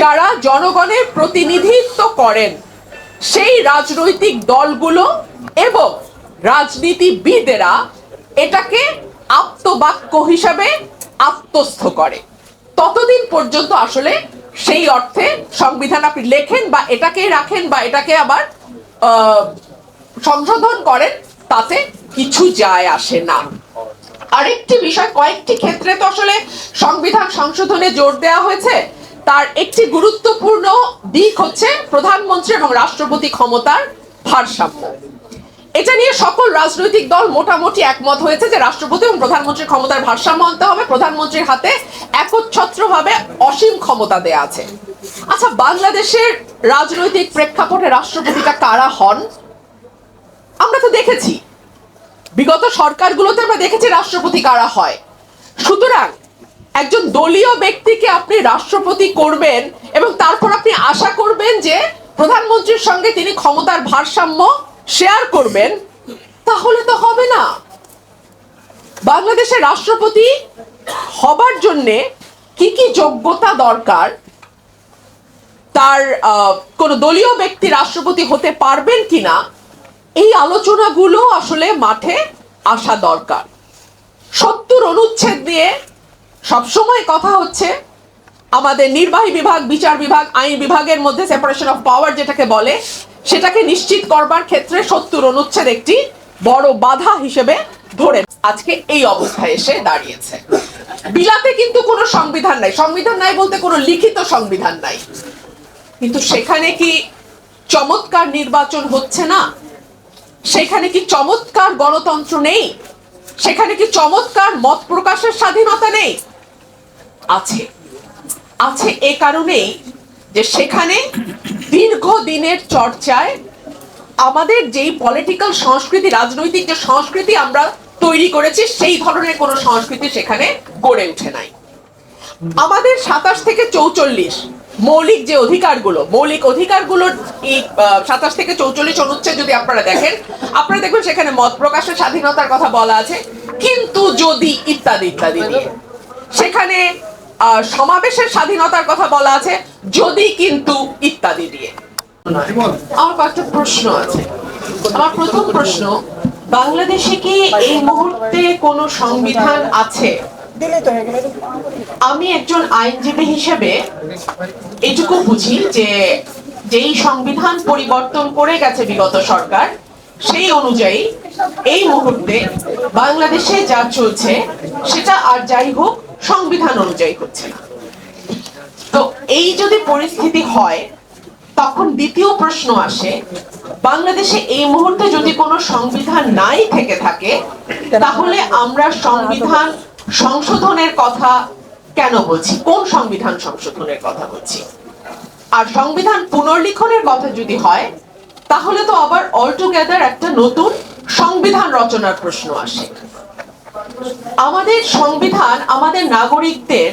যারা জনগণের প্রতিনিধিত্ব করেন, সেই রাজনৈতিক দলগুলো এবং রাজনীতিবিদেরা এটাকে আত্মবাক্য হিসাবে আত্মস্থ করে। ততদিন পর্যন্ত আসলে সেই অর্থে সংবিধান আপনি লেখেন বা এটাকে রাখেন বা এটাকে আবার সংশোধন করেন, তাতে কিছু যায় আসে না। আরেকটি বিষয়, কয়েকটি ক্ষেত্রে তো আসলে সংবিধান সংশোধনে জোর দেওয়া হয়েছে। তার একটি গুরুত্বপূর্ণ দিক হচ্ছে প্রধানমন্ত্রী এবং রাষ্ট্রপতি ক্ষমতার ভারসাম্য। এটা নিয়ে সকল রাজনৈতিক দল মোটামুটি একমত হয়েছে যে রাষ্ট্রপতি এবং প্রধানমন্ত্রীর ক্ষমতার ভারসাম্য আনতে হবে। প্রধানমন্ত্রীর হাতে একচ্ছত্রভাবে অসীম ক্ষমতা দেয়া আছে। আচ্ছা বাংলাদেশের রাজনৈতিক প্রেক্ষাপটে রাষ্ট্রপতিটা কারা হন? আমরা তো দেখেছি। বিগত সরকারগুলোতে আমরা দেখেছি রাষ্ট্রপতি কারা হয়। সুতরাং একজন দলীয় ব্যক্তিকে আপনি রাষ্ট্রপতি করবেন এবং তারপর আপনি আশা করবেন যে প্রধানমন্ত্রীর সঙ্গে তিনি ক্ষমতার ভারসাম্য শেয়ার করবেন, তাহলে তো হবে না। বাংলাদেশের রাষ্ট্রপতি হবার জন্যে কি কি যোগ্যতা দরকার? তার কোনো দলীয় ব্যক্তি রাষ্ট্রপতি হতে পারবেন কিনা? এই আলোচনাগুলো আসলে মাঠে আসা দরকার। সত্তর অনুচ্ছেদ দিয়ে সবসময় কথা হচ্ছে আমাদের নির্বাহী বিভাগ, বিচার বিভাগ, আইন বিভাগের মধ্যে সেপারেশন অফ পাওয়ার যেটাকে বলে, সেটাকে নিশ্চিত করবার ক্ষেত্রে সত্তর অনুচ্ছেদ একটি বড় বাধা হিসেবে ধরে আজকে এই অবস্থায় এসে দাঁড়িয়েছে। বিলাতে কিন্তু কোনো সংবিধান নাই। সংবিধান নাই বলতে কোনো লিখিত সংবিধান নাই। কিন্তু সেখানে কি চমৎকার নির্বাচন হচ্ছে না? সেখানে কি চমৎকার গণতন্ত্র নেই? সেখানে কি চমৎকার মত প্রকাশের স্বাধীনতা নেই? আছে আছে এ কারণেই যে সেখানে দীর্ঘদিনের চর্চায় আমাদের যেই পলিটিক্যাল সংস্কৃতি, রাজনৈতিক যে সংস্কৃতি আমরা তৈরি করেছি, সেই ধরনের কোনো সংস্কৃতি সেখানে গড়ে উঠে নাই। আমাদের সাতাশ থেকে চৌচল্লিশ মৌলিক যে অধিকারগুলো, মৌলিক অধিকারগুলোর এই সাতাশ থেকে চৌচল্লিশ অনুচ্ছেদ যদি আপনারা দেখেন, আপনারা দেখবেন সেখানে মত প্রকাশের স্বাধীনতার কথা বলা আছে। কিন্তু যদি ইত্যাদি ইত্যাদি সেখানে সমাবেশের স্বাধীনতার কথা বলা আছে, যদি কিন্তু ইত্যাদি দিয়ে। আমার কয়েকটা প্রশ্ন আছে। আমার প্রথম প্রশ্ন, বাংলাদেশে কি এই মুহূর্তে কোনো সংবিধান আছে? আমি একজন আইনজীবী হিসেবে এটুকু বুঝি যে যেই সংবিধান পরিবর্তন করে গেছে বিগত সরকার, সেই অনুযায়ী এই মুহূর্তে বাংলাদেশে যা চলছে, সেটা আর যাই হোক সংবিধান অনুযায়ী হচ্ছে না। তো এই যদি পরিস্থিতি হয়, তখন দ্বিতীয় প্রশ্ন আসে, বাংলাদেশে এই মুহূর্তে যদি কোনো সংবিধান নাই থেকে থাকে, তাহলে আমরা সংবিধান সংশোধনের কথা কেন বলছি? কোন সংবিধান সংশোধনের কথা বলছি? আর সংবিধান পুনর্লিখনের কথা যদি হয়, তাহলে তো আবার অলটুগেদার একটা নতুন সংবিধান রচনার প্রশ্ন আসে। আমাদের সংবিধান, আমাদের নাগরিকদের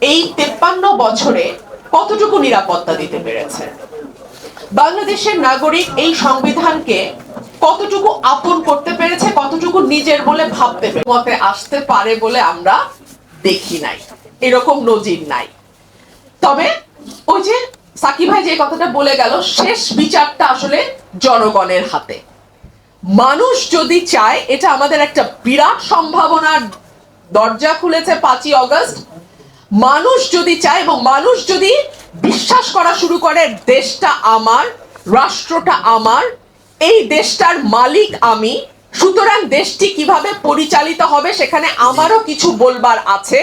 এই তেপ্পান্ন বছরে কতটুকু নিরাপত্তা দিতে পেরেছে? বাংলাদেশের নাগরিক এই সংবিধানকে কতটুকু আপন করতে পেরেছে, কতটুকু নিজের বলে ভাবতে মতে আসতে পারে বলে আমরা দেখি নাই। এরকম নজির নাই। তবে ওই যে সাকিব ভাই যে কথাটা বলে গেল, শেষ বিচারটা আসলে জনগণের হাতে। মানুষ যদি চায়, এটা আমাদের একটা বিরাট সম্ভাবনার দরজা খুলেছে পাঁচই অগস্ট। মানুষ যদি চায় এবং মানুষ যদি বিশ্বাস করা শুরু করে, দেশটা আমার, রাষ্ট্রটা আমার, এই দেশটার মালিক আমি, সুতরাং দেশটি কীভাবে পরিচালিত হবে সেখানে আমারও কিছু বলবার আছে।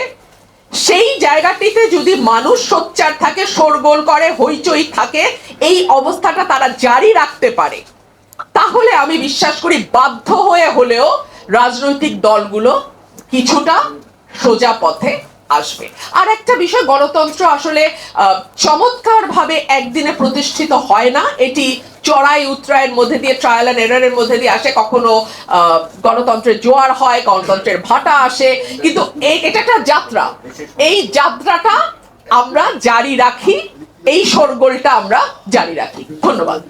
সেই জায়গাটিতে যদি মানুষ সোচ্চার থাকে, শোরগোল করে, হইচই থাকে, এই অবস্থাটা তারা জারি রাখতে পারে। তাহলে আমি বিশ্বাস করি বাধ্য হয়ে হলেও রাজনৈতিক দলগুলো কিছুটা সোজা পথে আসবে। আর একটা বিষয়, গণতন্ত্র আসলে চমৎকার ভাবে একদিনে প্রতিষ্ঠিত হয় না। এটি চড়াই উত্তরায়ের মধ্যে দিয়ে ট্রায়াল অ্যান্ড এরারের মধ্যে দিয়ে আসে। কখনো গণতন্ত্রের জোয়ার হয়, গণতন্ত্রের ভাটা আসে। কিন্তু এটা একটা যাত্রা। এই যাত্রাটা আমরা জারি রাখি, এই শোরগোলটা আমরা জারি রাখি। ধন্যবাদ।